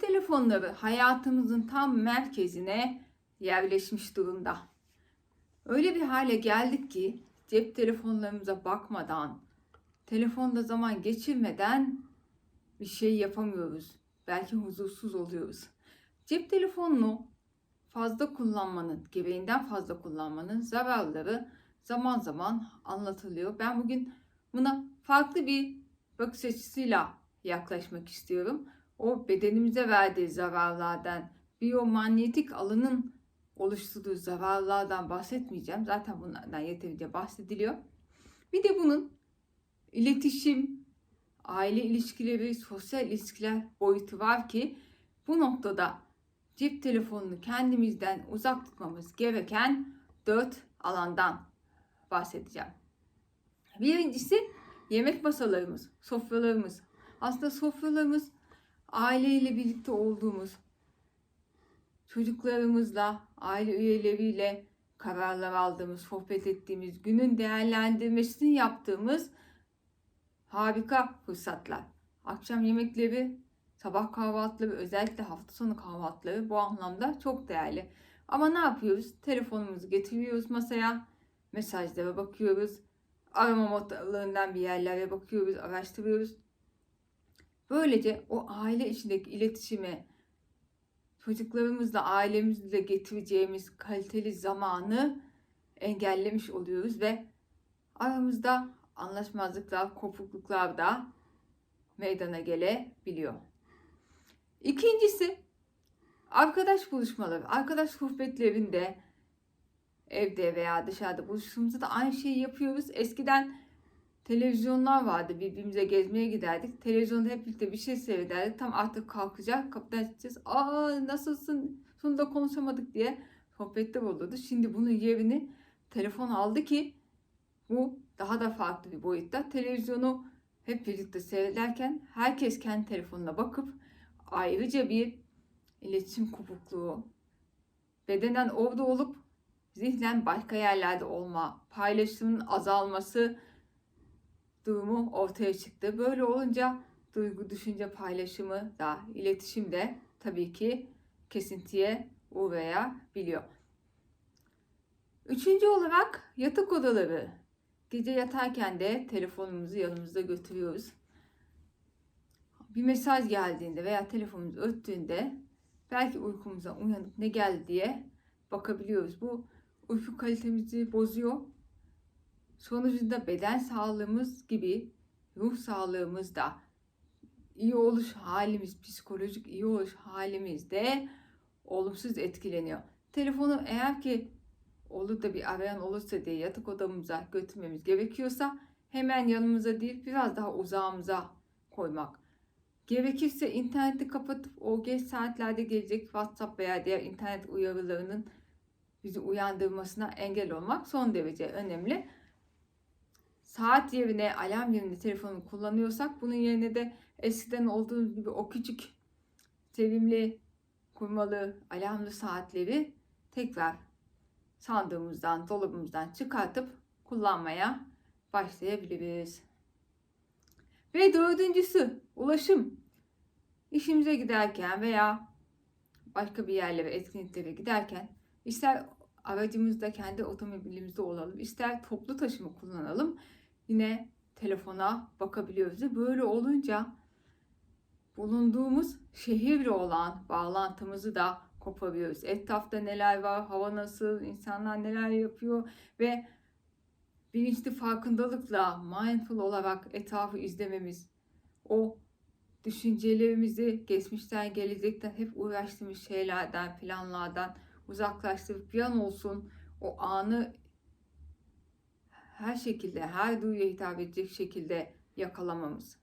telefonları hayatımızın tam merkezine yerleşmiş durumda. Öyle bir hale geldik ki cep telefonlarımıza bakmadan, telefonda zaman geçirmeden bir şey yapamıyoruz. Belki huzursuz oluyoruz. Cep telefonunu fazla kullanmanın, gereğinden fazla kullanmanın zararları zaman zaman anlatılıyor. Ben bugün buna farklı bir bakış açısıyla yaklaşmak istiyorum. O bedenimize verdiği zararlardan, biyomanyetik alanın oluşturduğu zararlardan bahsetmeyeceğim. Zaten bunlardan yeterince bahsediliyor. Bir de bunun iletişim, aile ilişkileri, sosyal ilişkiler boyutu var ki bu noktada cep telefonunu kendimizden uzak tutmamız gereken dört alandan bahsedeceğim. Birincisi yemek masalarımız, sofralarımız. Aslında sofralarımız aileyle birlikte olduğumuz, çocuklarımızla, aile üyeleriyle kararlar aldığımız, sohbet ettiğimiz, günün değerlendirmesini yaptığımız harika fırsatlar. Akşam yemekleri, sabah kahvaltıları, özellikle hafta sonu kahvaltıları bu anlamda çok değerli. Ama ne yapıyoruz? Telefonumuzu getiriyoruz masaya, mesajlara bakıyoruz, arama motorlarından bir yerlere bakıyoruz, araştırıyoruz. Böylece o aile içindeki iletişime, çocuklarımızla, ailemizle getireceğimiz kaliteli zamanı engellemiş oluyoruz ve aramızda anlaşmazlıklar, kopukluklar da meydana gelebiliyor. İkincisi arkadaş buluşmaları. Arkadaş sohbetlerinde evde veya dışarıda buluştuğumuzda da aynı şeyi yapıyoruz. Eskiden televizyonlar vardı. Birbirimize gezmeye giderdik. Televizyonda hep birlikte bir şey seyrederdik. Tam artık kalkacak. Kapıdan çıkacağız. Aa nasılsın? Sonunda konuşamadık diye sohbetler olurdu. Şimdi bunun yerini telefon aldı ki bu daha da farklı bir boyutta. Televizyonu hep birlikte seyrederken herkes kendi telefonuna bakıp ayrıca bir iletişim kopukluğu, bedenen orada olup zihnen başka yerlerde olma, paylaşımın azalması durumu ortaya çıktı. Böyle olunca duygu, düşünce paylaşımı da, iletişim de tabii ki kesintiye uğrayabiliyor. Üçüncü olarak yatak odaları. Gece yatarken de telefonumuzu yanımızda götürüyoruz. Bir mesaj geldiğinde veya telefonumuz öttüğünde belki uykumuza uyanıp ne geldi diye bakabiliyoruz. Bu uyku kalitemizi bozuyor. Sonucunda beden sağlığımız gibi ruh sağlığımız da iyi oluş halimiz, psikolojik iyi oluş halimiz de olumsuz etkileniyor. Telefonu eğer ki olur da bir arayan olursa diye yatak odamıza götürmemiz gerekiyorsa hemen yanımıza değil biraz daha uzağımıza koymak. Gerekirse interneti kapatıp o geç saatlerde gelecek WhatsApp veya diğer internet uyarılarının bizi uyandırmasına engel olmak son derece önemli. Saat yerine, alarm yerine telefonu kullanıyorsak bunun yerine de eskiden olduğu gibi o küçük sevimli kurmalı alarmlı saatleri tekrar sandığımızdan, dolabımızdan çıkartıp kullanmaya başlayabiliriz. Ve dördüncüsü ulaşım. İşimize giderken veya başka bir yerlere, etkinliklere giderken ister aracımızda, kendi otomobilimizde olalım, ister toplu taşıma kullanalım. Yine telefona bakabiliyoruz. Böyle olunca bulunduğumuz şehirle olan bağlantımızı da koparıyoruz. Etrafta neler var, hava nasıl, insanlar neler yapıyor ve bilinçli farkındalıkla, mindful olarak etrafı izlememiz, o düşüncelerimizi geçmişten, gelecekten hep uğraştığımız şeylerden, planlardan uzaklaştırıp bir an olsun o anı her şekilde, her duyuya hitap edecek şekilde yakalamamız.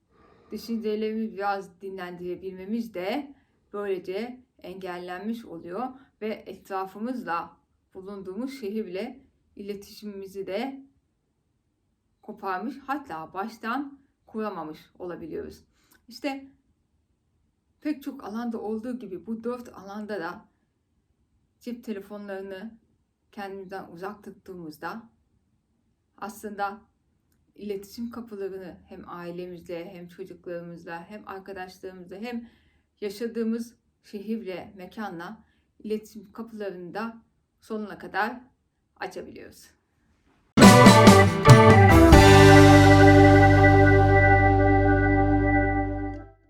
Düşüncelerimizi biraz dinlendirebilmemiz de böylece engellenmiş oluyor ve etrafımızla bulunduğumuz şehirle iletişimimizi de koparmış hatta baştan kuramamış olabiliyoruz. İşte pek çok alanda olduğu gibi bu dört alanda da cep telefonlarını kendimizden uzak tuttuğumuzda aslında iletişim kapılarını hem ailemizle hem çocuklarımızla hem arkadaşlarımızla hem yaşadığımız şehirle, mekanla iletişim kapılarını da sonuna kadar açabiliyoruz.